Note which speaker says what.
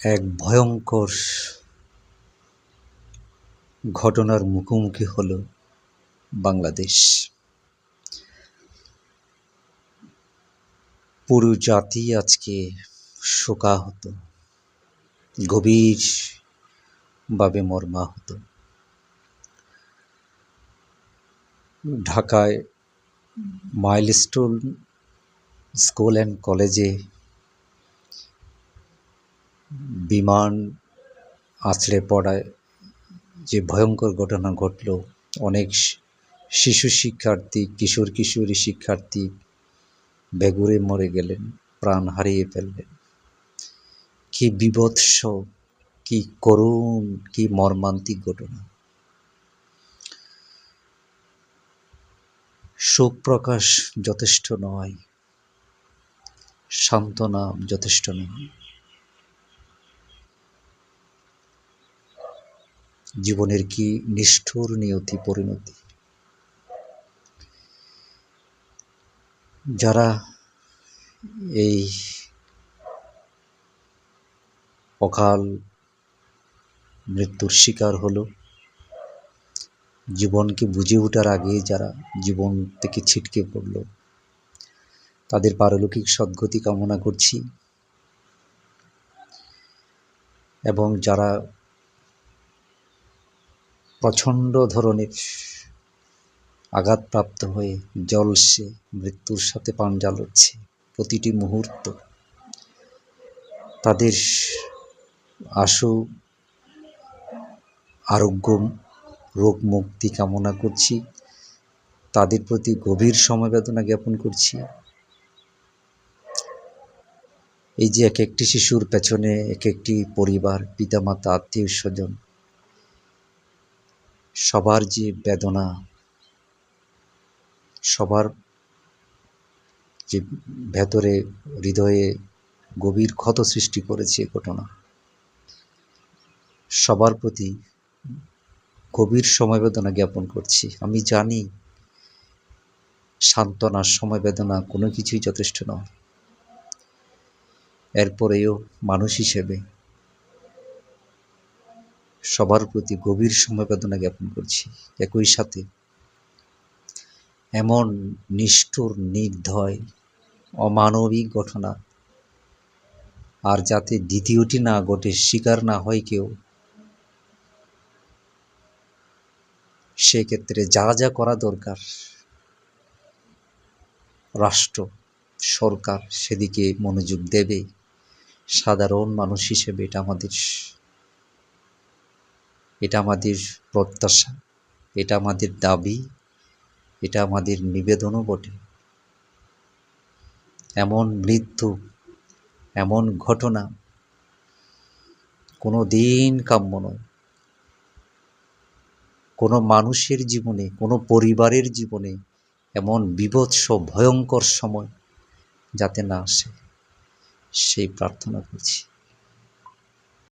Speaker 1: এক ভয়ঙ্কর ঘটনার মুখোমুখি হল বাংলাদেশ। পুরো জাতি আজকে শোকা শোকাহত, গভীরভাবে মর্মাহত। ঢাকায় মাইলস্টোন স্কুল অ্যান্ড কলেজে বিমান আছড়ে পড়ায় যে ভয়ঙ্কর ঘটনা ঘটল, অনেক শিশু শিক্ষার্থী, কিশোর কিশোরী শিক্ষার্থী বেঘুরে মরে গেলেন, প্রাণ হারিয়ে ফেললেন। কি বীভৎস, কি করুণ, কি মর্মান্তিক ঘটনা। শোক প্রকাশ যথেষ্ট নয়, সান্ত্বনা যথেষ্ট নয়। জীবনের কি নিষ্ঠুর নিয়তি পরিণতি? যারা এই অকাল মৃত্যুর শিকার হলো, জীবনকে বুঝে ওঠার আগেই যারা জীবন থেকে ছিটকে পড়ল, তাদের পারলৌকিক সদ্গতি কামনা করছি। এবং যারা প্রচণ্ড ধরনের আঘাতপ্রাপ্ত হয়ে জলসে মৃত্যুর সাথে পাঞ্জা লড়ছে প্রতিটি মুহূর্ত। তাদের আশু, আরোগ্য, রোগ মুক্তি কামনা করছি। তাদের প্রতি গভীর সমবেদনা জ্ঞাপন করছি। এই যে এক একটি শিশুর পেছনে এক একটি পরিবার, পিতামাতা, আত্মীয় স্বজন সবার যে বেদনা, সবার যে ভেতরে হৃদয়ে গভীর ক্ষত সৃষ্টি করেছে ঘটনা, সবার প্রতি গভীর সমবেদনা জ্ঞাপন করছি। আমি জানি সান্ত্বনার সমবেদনা কোনো কিছুই যথেষ্ট নয়। এরপরেও মানুষ হিসেবে সবার প্রতি গভীর সমবেদনা জ্ঞাপন করছি। একই সাথে এমন নিষ্ঠুর, নির্দয়, অমানবিক ঘটনা আর যাতে দ্বিতীয়টি না ঘটে শিকার না হয় কেউ, সেক্ষেত্রে যা যা করা দরকার, রাষ্ট্র, সরকার সেদিকে মনোযোগ দেবে। সাধারণ মানুষ হিসেবে এটা আমাদের এটা আমাদের প্রত্যাশা, এটা আমাদের দাবি, এটা আমাদের নিবেদনও বটে। এমন মৃত্যু, এমন ঘটনা কোনো দিন কাম্য নয়। কোনো মানুষের জীবনে, কোনো পরিবারের জীবনে এমন বিভৎস, ভয়ঙ্কর সময় যাতে না আসে, সেই প্রার্থনা করছি।